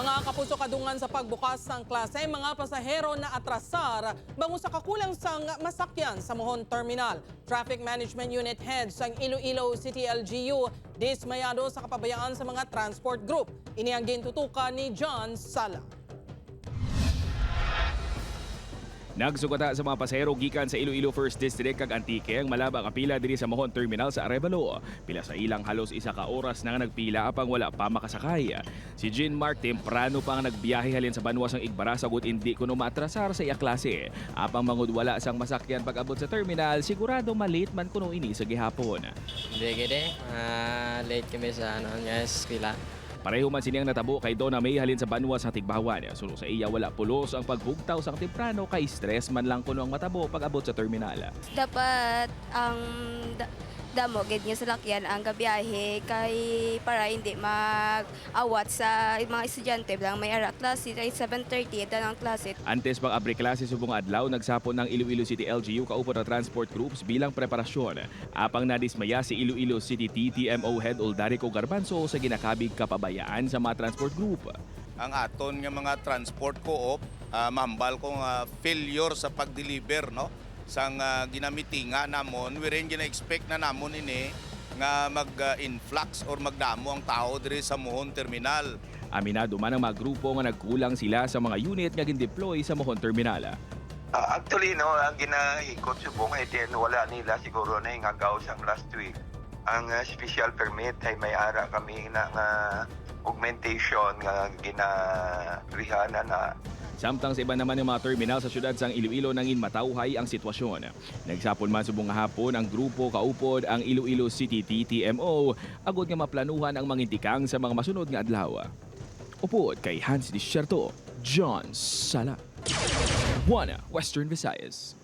Mga kapuso kadungan sa pagbukas ng klase, mga pasahero na atrasar bango sa kakulang sang masakyan sa Mohon Terminal. Traffic Management Unit Heads ang Iloilo City LGU dismayado sa kapabayaan sa mga transport group. Ini ang gintutukan ni John Sala. Nagsugata sa mga pasahero gikan sa Iloilo First District kag Antique ang malaba ka pila diri sa Mohon Terminal sa Arevalo. Pila sa ilang halos isa ka oras na nga nagpila apang wala pa makasakay. Si Jean Mark temprano pa nga nagbiyahe halin sa banwas ng Igbara sagot hindi kuno maatrasar sa iya klase. Apang mangud wala sang masakyan pag abot sa terminal, sigurado malit man kuno ini sa gihapon. Hindi gede, ah, late kami sa ano, yes, pila. Pareho man siniyang natabo kay Donna May halin sa banwas sa Tigbawan. Suno sa iya wala pulos ang pagbugtaw sang temprano kay stress man lang kuno ang matabo pag abot sa terminal. dapat ang da- damo gid nga salakyan ang gabiyahe kay para hindi mag-awat sa mga estudyante bilang may ara klase kay 7:30 dan ang klase Antes pang abre klase subong adlaw, nagsapon ng Iloilo City LGU kaupo na transport groups bilang preparasyon. Apang nadismaya si Iloilo City TTMO Head Uldarico Garbanzo sa ginakabig kapabayaan sa mga transport group. ang aton nga mga transport co-op ah, mambal kong ah, failure sa pag-deliver no sang uh, ginamitinga namon we rin gina-expect na namon ini nga mag-influx or magdamo ang tao diri sa Mohon Terminal. Aminado man ang mga grupo nga nagkulang sila sa mga unit nga gin-deploy sa Mohon Terminal. Ah, actually, no, ang ginaikot subong ay din wala nila siguro na yung agaw sang last week. Ang ah, special permit ay may ara kami ng ah, augmentation nga ginarihana na Samtang sa iba naman ng mga terminal sa syudad sang Iloilo nangin matauhay ang sitwasyon. Nagsapon man subong hapon ang grupo kaupod ang Iloilo City TTMO agod nga maplanuhan ang mangintikang sa mga masunod nga adlaw. Upod kay Hans Discerto, John Sala. One Western Visayas.